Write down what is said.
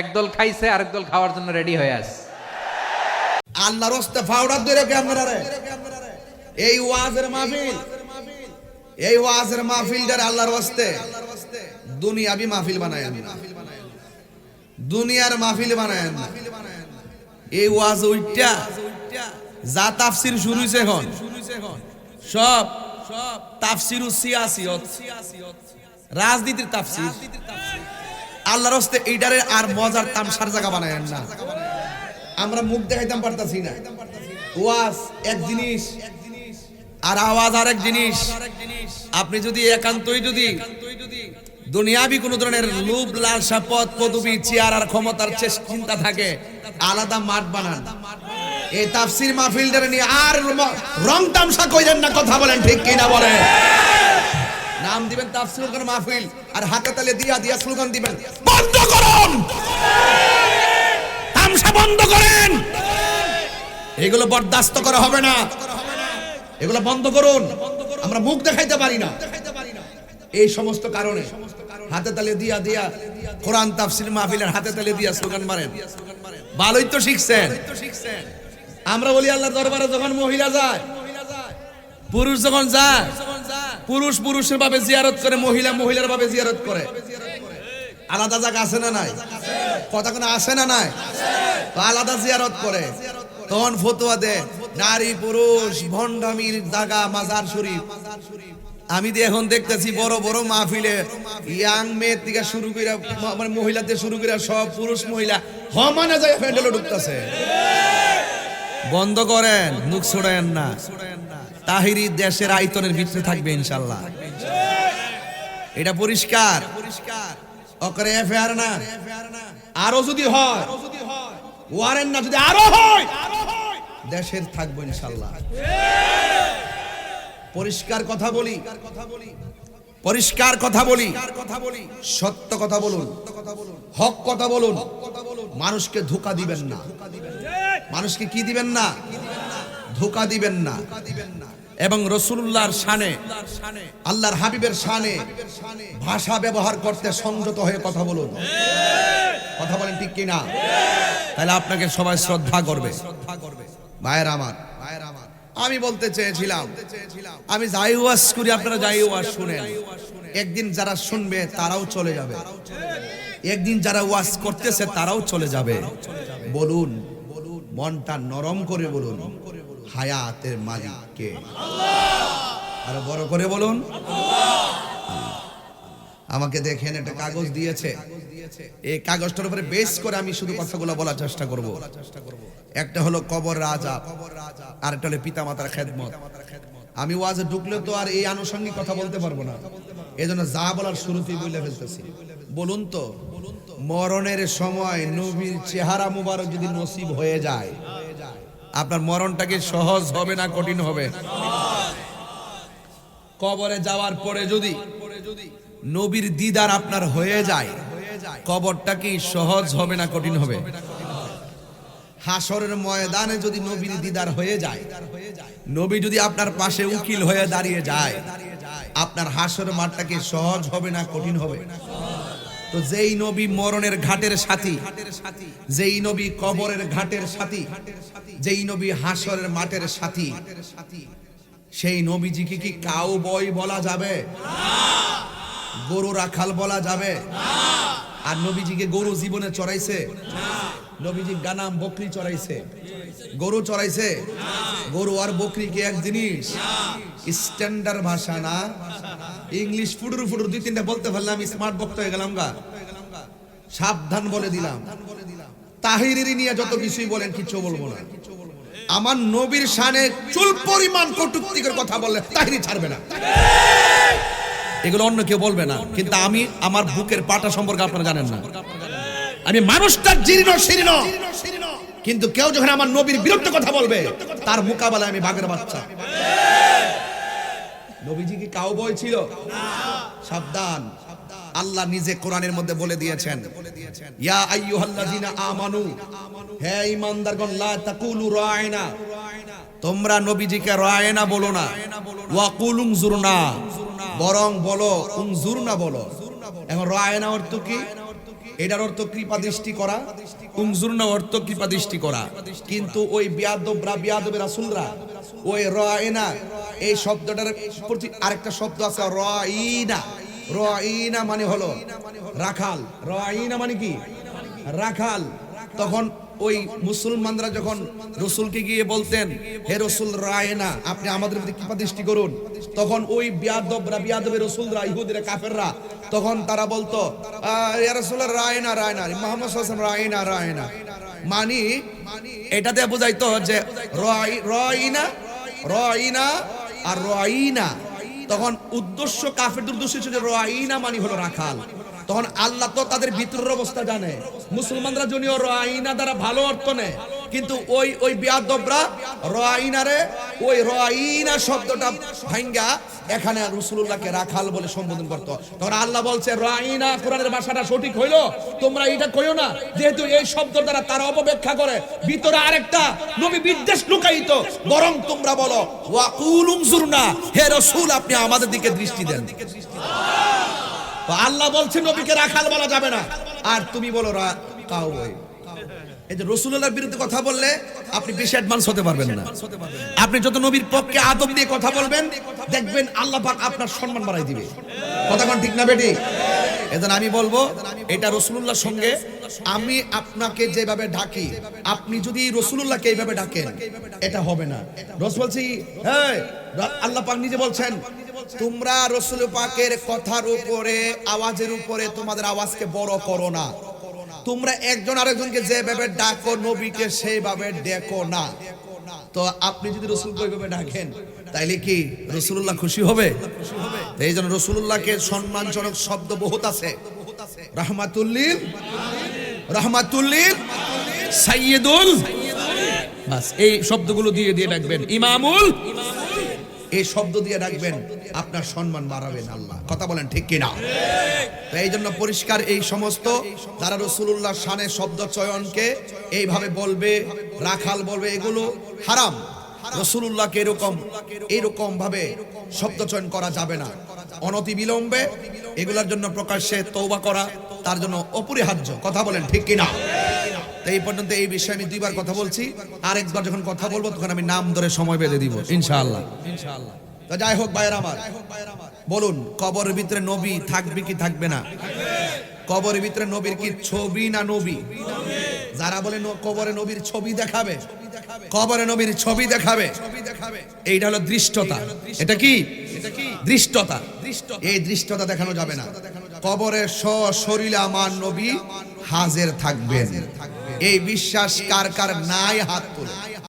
একদল খাইছে, আরেক দল খাওয়ার জন্য রেডি হয়ে আছে। আল্লাহর হস্তে ফাউডার ধরে ক্যামেরা রে? এই ওয়াজের মাহফিল, এই ওয়াজের মাহফিলটার আল্লাহর হস্তে দুনিয়াবি মাহফিল বানায় দুনিয়ার মাহফিল বানায় এই ওয়াজ ওইটা যা তাফসির শুরু হইছে এখন সব সব তাফসির সিয়াসিয়ত, রাজনীতির তাফসির। আল্লাহর হস্তে এইটারে আর মজার তামসার জায়গা বানায় না। আমরা মুখ দেখাইতাম পারতাছি না। ওয়াজ এক জিনিস, আর আওয়াজ আর এক জিনিস। আপনি যদি একান্তই যদি দুনিয়াবি কোন ধরনের লোভ, লালসা, পদ, পদবি, চেয়ার আর ক্ষমতার চিন্তা থাকে, আলাদা মাঠ বানান। এই তাফসির মাহফিলটার নিয়ে আর রং তামসা কইলেন না, কথা বলেন ঠিক কিনা বলেন। নাম দিবেন তাফসির মাহফিল, আর হাতে তালে দিয়া দিয়া স্লোগান দিবেন। বন্ধ করুন! তামসা বন্ধ করেন! এগুলো বরদাস্ত করা হবে না। এগুলো বন্ধ করুন। আমরা মুখ দেখাইতে পারি না। এই সমস্ত কারণে হাতে তালে দিয়া দিয়া কোরআন তাফসির মাহফিলের হাতে তালে দিয়া স্লোগান মারেন। ভালোই তো শিখছেন। আমরা বলি আল্লাহ দরবারে যখন মহিলা যায়, পুরুষ যখন যায় পুরুষ পুরুষের ভাবে জিয়ারত করে, মহিলা মহিলার ভাবে জিয়ারত করে। আলাদা জায়গা আছে না নাই? কথা কোনো আছে না নাই? তো আলাদা জিয়ারত করে। তখন ফতোয়া দে, নারী পুরুষ, ভণ্ডামির জায়গা, মাজার শরীফ। আমি দিয়ে এখন দেখতেছি বড় বড় মাহফিলে, ইয়াং মেয়ের থেকে শুরু করে মানে মহিলাদের শুরু করে সব পুরুষ মহিলা হমানে যায় প্যান্ডেলে ঢুকতেছে। বন্ধ করেন, মুখ ছড়ায়েন না। তাহিরি দেশের আয়তনের ভিতরে থাকবে ইনশাল্লাহ এটা পরিষ্কার। অকরে এফআইআর না? আরও যদি হয়, ওয়ারেন্ট না যদি আরও হয়, দেশের থাকব ইনশাল্লাহ পরিষ্কার কথা বলি, পরিষ্কার কথা বলি, সত্য কথা বলুন, হক কথা বলুন। মানুষকে ধোকা দিবেন না। মানুষকে কি দিবেন না? ধোকা দিবেন না। এবং রসুল্লাহর শানে, আল্লাহর হাবিবের শানে ভাষা ব্যবহার করতে সংযত হয়ে কথা বলুন। কথা বলেন ঠিক কিনা? তাহলে আপনাকে সবাই শ্রদ্ধা করবে। ভাইয়ের আমার ভাইয়ের আমার আমি বলতে চেয়েছিলাম, আমি যাই ওয়াজ করি, আপনারা যাই ওয়াজ শুনেন। একদিন যারা শুনবে, তারাও চলে যাবে। একদিন যারা ওয়াজ করতেছে, তারাও চলে যাবে। বলুন, মনটা নরম করে বলুন। হায়াতের মালিক কে আরও বড় করে বলুন। আমাকে দেখেন, একটা কাগজ দিয়েছে। এই কাগজটার উপরে বেস করে আমি শুধু কথাগুলো বলার চেষ্টা করব। একটা হলো কবর রাজা আর একটা হলো পিতামাতার খেদমত। আমি ওয়াজে ঢুকলে তো আর এই আনুষঙ্গিক কথা বলতে পারব না। এই জন্য যা বলার শুরুতেই বলে ফেলতেছি। বলুন তো, মরণের সময় নবীর চেহারা মুবারক যদি নসিব হয়ে যায় আপনার মরণটাকে সহজ হবে না কঠিন হবে? কবরে যাওয়ার পরে যদি নবীর দিদার আপনার হয়ে যায়, কবরটা কি সহজ হবে না কঠিন হবে? হাসরের ময়দানে যদি নবীর দিদার হয়ে যায়, নবী যদি আপনার পাশে উকিল হয়ে দাঁড়িয়ে যায়, আপনার হাসরের মাঠটাকে সহজ হবে না কঠিন হবে? তো যেই নবী মরণের ঘাটের সাথী, যেই নবী কবরের ঘাটের সাথী, যেই নবী হাসরের মাঠের সাথী, সেই নবীজিকে কি কাউ বই বলা যাবে? গরু রাখাল বলা যাবে? আর নবীজিকে গরু জীবনে চড়াইছে? নবীজি গানাম বকরি চড়াইছে। গরু চড়াইছে? গরু আর বকরি কি এক জিনিস? স্ট্যান্ডার্ড ভাষা না? ইংলিশ ফুটুর ফুটুর দুই তিনটা বলতে পারলাম স্মার্ট বক্তা হয়ে গেলাম গা। সাবধান বলে দিলাম। তাহিরি নিয়ে যত কিছুই বলেন, কিচ্ছু বলব না। আমার নবীর শানে চুল পরিমাণ কটুক্তিকের কথা বললে তাহিরি ছাড়বে না। এগুলো অন্য কেউ বলবে না। কিন্তু আমি আমার বুকের পাটা সম্পর্কে আপনারা জানেন না। আমি মানুষটা জীর্ণ শীর্ণ। কিন্তু কেউ যখন আমার নবীর বিরুদ্ধে কথা বলবে, তার মোকাবেলায় আমি বাঘের বাচ্চা। নবীজি কি কাউ বই ছিল সাবধান। আল্লাহ নিজে কোরআনের মধ্যে বলে দিয়েছেন। ইয়া আইয়ুহাল্লাযিনা আমানু। হে ঈমানদারগণ, লা তাকুলু রায়না। তোমরা নবীজিকে রায়না বলো না। বরং বলো, উনজুরনা বলো। এখন রায়না অর্থ কি? এটার অর্থ কৃপা দৃষ্টি করা। অর্থ কৃপা দৃষ্টি করা। কিন্তু ওই বিয়াদবরা বিয়াদবের রাসূলরা, ওই রায়না এই শব্দটার প্রতি আরেকটা শব্দ আছে রাইনা রাইনা মানে হলো রাখাল। রাইনা মানে কি? রাখাল। তখন ওই মুসলমানরা যখন রসুলকে গিয়ে বলতেন হে রসুল রায় না আপনি আমাদের প্রতি কৃপা দৃষ্টি করুন। তখন ওই বিয়াদবরা বিয়াদবের রসুলরা ইহুদিরা কাফেররা তখন তারা বলতো আহ, ইয়া রসুল রায় না রায় না মোহাম্মদ সাল্লাল্লাহু রায় না রায় মানে এটাতে বোঝাইতো যে রয় রয়না রয়না আর রয়না তখন উদ্দেশ্য কাফের উদ্দেশ্য ছিল যে রয়না মানে হলো রাখাল। তখন আল্লাহ তো তাদের ভিতরের অবস্থা জানে। মুসলমানরা জনীয় রোয়াইনা দ্বারা ভালো অর্থ নেয়। কিন্তু ওই ওই বিয়াদবরা রাইনারে ওই রাইনা শব্দটা ভাঙ্গা এখানে রসুল্লাহকে রাখাল বলে সম্বোধন করতো। তখন আল্লাহ বলছে রাইনা কোরআনের ভাষাটা সঠিক হইল? তোমরা এটা কইও না? যেহেতু এই শব্দ দ্বারা তারা অপব্যাখ্যা করে, ভিতরে আরেকটা নবী বিদ্বেষ লুকায়িত। বরং তোমরা বলো, ওয়াকুল উনজুরনা হে রসুল, আপনি আমাদের দিকে দৃষ্টি দেন। আল্লাহ বলছে, নবীকে রাখাল বলা যাবে না। আর তুমি বলো, রা, কাউবয়। এই যে রসুল্লাহর বিরুদ্ধে কথা বললে আপনি বেশি অ্যাডভান্স হতে পারবেন না। আপনি যত নবীর পক্ষে আদব দিয়ে কথা বলবেন, দেখবেন আল্লাহ পাক আপনার সম্মান বাড়াই দিবে। কথা ঠিক না বেটি? এজন্য আমি বলব, এটা রসুলুল্লাহর সঙ্গে আমি আপনাকে যেভাবে ডাকি, আপনি যদি রসুলুল্লাহকে এইভাবে ডাকেন, এটা হবে না। রসুল বলছি হ্যাঁ আল্লাহ পাক নিজে বলছেন, তোমরা রসুল পাকের কথার উপরে, আওয়াজের উপরে তোমাদের আওয়াজকে বড় করো না। তোমরা একজন আরেকজনকে যেভাবে ডাকো, নবীকে সেইভাবে ডেকো না। তো আপনি যদি রসুলকে ওইভাবে ডাকেন, তাইলে কি রসুল্লাহ খুশি হবে? এই জন্য রসুল্লাহকে সম্মানজনক শব্দ বহুত আছে। রহমাতুল্লিল রহমাতুল্লিল সাইয়্যিদুল বাস, এই শব্দগুলো দিয়ে দিয়ে ডাকবেন। ইমামুল এই শব্দ দিয়ে ডাকবেন, আপনার সম্মান বাড়াবেন আল্লাহ। কথা বলেন ঠিক কিনা? এই জন্য পরিষ্কার এই সমস্ত যারা রসুল্লাহ শানে শব্দ চয়নকে এইভাবে বলবে, রাখাল বলবে, এগুলো হারাম। রসুল্লাহকে এরকম এরকম ভাবে শব্দ চয়ন করা যাবে না। অনতি বিলম্বে এগুলোর জন্য প্রকাশ্যে তৌবা করা তার জন্য অপরিহার্য। কথা বলেন ঠিক কিনা? এই পর্যন্ত এই বিষয়ে আমি দুইবার কথা বলছি। আরেকবার যখন কথা বলব, তখন আমি নাম ধরে সময় বেঁধে দিব, ইনশাআল্লাহ। ইনশাআল্লাহ তো যাই হোক, ভাইয়ের আমার, বলুন কবরের ভিতরে নবী থাকবে কি থাকবে না? কবরের ভিতরে নবীর কি ছবি না নবী? যারা বলে কবরে নবীর ছবি দেখাবে, কবরে নবীর ছবি দেখাবে, এইটা হলো দৃষ্টতা। এটা কি? দৃষ্টতা। এই দৃষ্টতা দেখানো যাবে না। কবরে সশরীরে আমার নবী হাজের থাকবেন। এই বিশ্বাস কার কার নাই হাত তোলে।